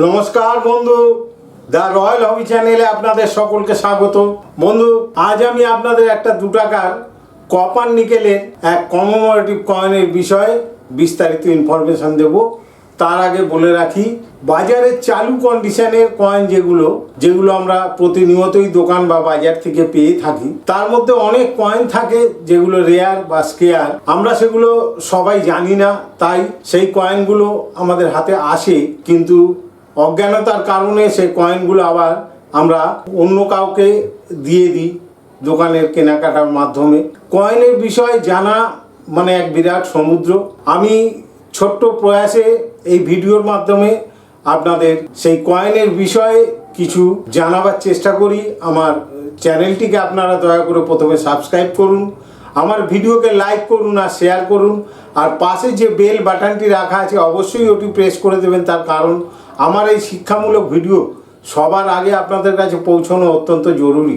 নমস্কার বন্ধু, the royal হবি চ্যানেলে আপনাদের সকলকে স্বাগত। বন্ধু, আজ আমি আপনাদের একটা দু টাকার কপার নিকেলের এক কমোমোরেটিভ কয়েনের বিষয়ে বিস্তারিত ইনফরমেশন দেব। তার আগে বলে রাখি বাজারের চালু কন্ডিশনের কয়েন যেগুলো যেগুলো আমরা প্রতিনিয়তই দোকান বা বাজার থেকে পেয়ে থাকি, তার মধ্যে অনেক কয়েন থাকে যেগুলো রেয়ার বা স্কেয়ার আমরা সেগুলো সবাই জানি না, তাই সেই কয়েনগুলো আমাদের হাতে আসে, কিন্তু অজ্ঞানতার কারণে সেই কয়েনগুলো আবার আমরা অন্য কাউকে দিয়ে দিই দোকানের কেনাকাটার মাধ্যমে। কয়েনের বিষয়ে জানা মানে এক বিরাট সমুদ্র। আমি ছোট্ট প্রয়াসে এই ভিডিওর মাধ্যমে আপনাদের সেই কয়েনের বিষয়ে কিছু জানাবার চেষ্টা করি। আমার চ্যানেলটিকে আপনারা দয়া করে প্রথমে সাবস্ক্রাইব করুন, আমার ভিডিওকে লাইক করুন আর শেয়ার করুন। আর পাশে যে বেল বাটনটি রাখা আছে, অবশ্যই ওটি প্রেস করে দেবেন, তার কারণ আমার এই শিক্ষামূলক ভিডিও সবার আগে আপনাদের কাছে পৌঁছানো অত্যন্ত জরুরি।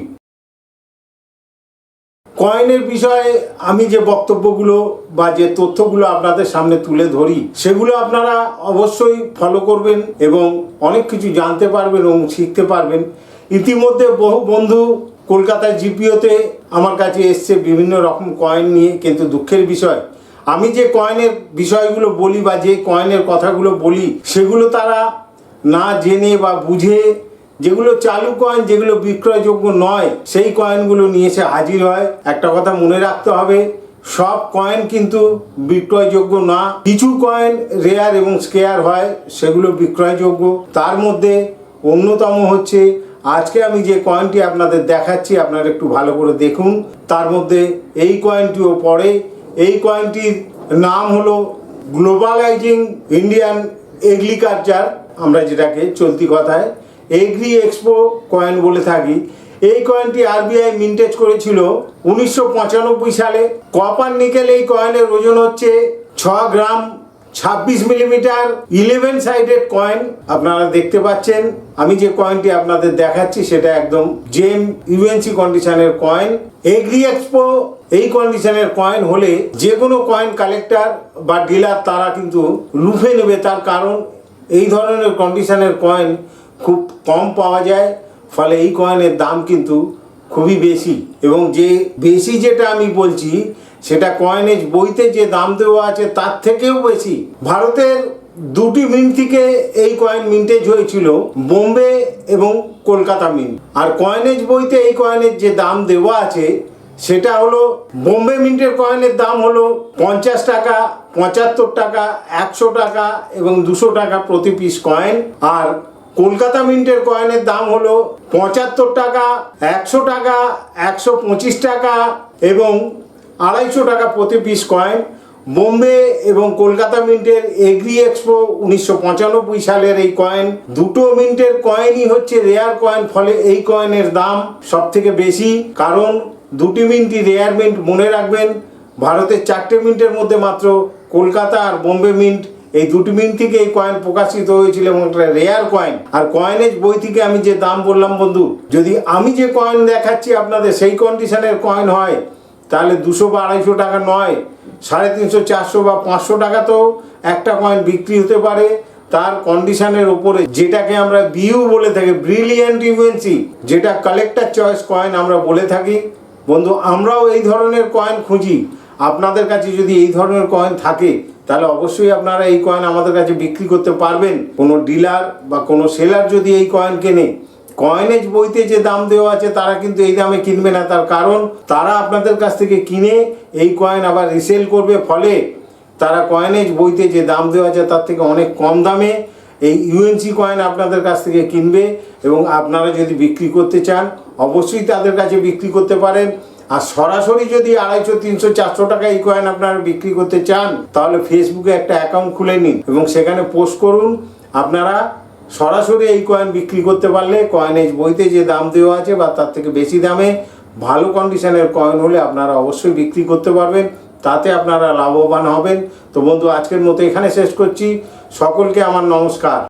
কয়েনের বিষয়ে আমি যে বক্তব্যগুলো বা যে তথ্যগুলো আপনাদের সামনে তুলে ধরি, সেগুলো আপনারা অবশ্যই ফলো করবেন এবং অনেক কিছু জানতে পারবেন এবং শিখতে পারবেন। ইতিমধ্যে বহু বন্ধু কলকাতায় জিপিওতে আমার কাছে এসছে বিভিন্ন রকম কয়েন নিয়ে, কিন্তু দুঃখের বিষয়, আমি যে কয়েনের বিষয়গুলো বলি বা যে কয়েনের কথাগুলো বলি, সেগুলো তারা না জেনে বা বুঝে যেগুলো চালু কয়েন যেগুলো বিক্রয়যোগ্য নয়, সেই কয়েনগুলো নিয়ে এসে হাজির হয়। একটা কথা মনে রাখতে হবে, সব কয়েন কিন্তু বিক্রয়যোগ্য না। কিছু কয়েন রেয়ার এবং স্কেয়ার হয়, সেগুলো বিক্রয়যোগ্য। তার মধ্যে অন্যতম হচ্ছে, আজকে আমি যে কয়েনটি আপনাদের দেখাচ্ছি, আপনারা একটু ভালো করে দেখুন। তার মধ্যে এই কয়েনটিও পড়ে। এই কয়েনটির নাম হলো গ্লোবালাইজিং ইন্ডিয়ান এগ্রিকালচার আমরা যেটাকে চলতি কথায় এগ্রি এক্সপো কয়েন বলে থাকি। এই কয়েনটি আরবিআই মিন্টেজ করেছিল উনিশশো পঁচানব্বই সালে। কপার নিকেল এই কয়েনের ওজন হচ্ছে ছ গ্রাম ছাব্বিশ মিলিমিটার ইলেভেন সাইডেড কয়েন আপনারা দেখতে পাচ্ছেন, আমি যে কয়েনটি আপনাদের দেখাচ্ছি, সেটা একদম জেম ইউএনসি কন্ডিশনের কয়েন এগ্রি এক্সপো এই কন্ডিশনের কয়েন হলে যে কোনো কয়েন কালেক্টর বা ডিলার তারা কিন্তু লুফে নেবে তার কারণ এই ধরনের কন্ডিশনের কয়েন খুব কম পাওয়া যায়, ফলে এই কয়েনের দাম কিন্তু খুবই বেশি। এবং যে বেশি যেটা আমি বলছি, সেটা কয়েনেজ বইতে যে দাম দেওয়া আছে, তার থেকেও বেশি। ভারতের দুটি মিন্ট থেকে এই কয়েন মিন্টেজ হয়েছিল, বোম্বে এবং কলকাতা মিন্ট আর কয়েনেজ বইতে এই কয়েনের যে দাম দেওয়া আছে, সেটা হলো, বোম্বে মিন্টের কয়েনের দাম হলো পঞ্চাশ টাকা পঁচাত্তর টাকা, একশো টাকা এবং দুশো টাকা প্রতি পিস কয়েন আর কলকাতা মিন্টের কয়েনের দাম হলো পঁচাত্তর টাকা, একশো টাকা, একশো পঁচিশ টাকা এবং আড়াইশো টাকা প্রতি পিস কয়েন বোম্বে এবং কলকাতা মিন্টের এগ্রি এক্সপো উনিশশো পঁচানব্বই সালের এই কয়েন দুটো মিন্টের কয়েনই হচ্ছে রেয়ার কয়েন ফলে এই কয়েনের দাম সব থেকে বেশি। কারণ দুটি মিন্টই রেয়ার মিন্ট মনে রাখবেন ভারতের চারটে মিনিটের মধ্যে মাত্র কলকাতা আর বোম্বে মিন্ট। এই দুটি মিন্ট থেকে এই কয়েন প্রকাশিত হয়েছিল এবং একটা রেয়ার কয়েন আর কয়েনের বই থেকে আমি যে দাম বললাম বন্ধু, যদি আমি যে কয়েন দেখাচ্ছি আপনাদের, সেই কন্ডিশনের কয়েন হয়, তাহলে দুশো বা আড়াইশো টাকা নয়, সাড়ে তিনশো, চারশো বা পাঁচশো টাকা তো একটা কয়েন বিক্রি হতে পারে। তার কন্ডিশনের ওপরে যেটাকে আমরা বিউ বলে থাকি ব্রিলিয়েন্ট ইউএনসি যেটা কালেক্টর চয়েস কয়েন আমরা বলে থাকি। বন্ধু, আমরাও এই ধরনের কয়েন খুঁজি। আপনাদের কাছে যদি এই ধরনের কয়েন থাকে, তাহলে অবশ্যই আপনারা এই কয়েন আমাদের কাছে বিক্রি করতে পারবেন। কোনো ডিলার বা কোনো সেলার যদি এই কয়েন কেনে কয়েনেজ বইতে যে দাম দেওয়া আছে, তারা কিন্তু এই দামে কিনবে না। তার কারণ, তারা আপনাদের কাছ থেকে কিনে এই কয়েন আবার রিসেল করবে, ফলে তারা কয়েনেজ বইতে যে দাম দেওয়া আছে, তার থেকে অনেক কম দামে এই ইউএনসি কয়েন আপনাদের কাছ থেকে কিনবে এবং আপনারা যদি বিক্রি করতে চান, অবশ্যই তাদের কাছে বিক্রি করতে পারেন। আর সরাসরি যদি আড়াইশো, তিনশো, চারশো টাকা এই কয়েন আপনারা বিক্রি করতে চান, তাহলে ফেসবুকে একটা অ্যাকাউন্ট খুলে নিন এবং সেখানে পোস্ট করুন। আপনারা সরাসরি এই কয়েন বিক্রি করতে পারলে কয়েনেজ বইতে যে দাম দেওয়া আছে বা তার থেকে বেশি দামে ভালো কন্ডিশনের কয়েন হলে আপনারা অবশ্যই বিক্রি করতে পারবেন। তাতে আপনারা লাভবান হবেন। তো বন্ধু, আজকের মতো এখানে শেষ করছি। সকলকে আমার নমস্কার।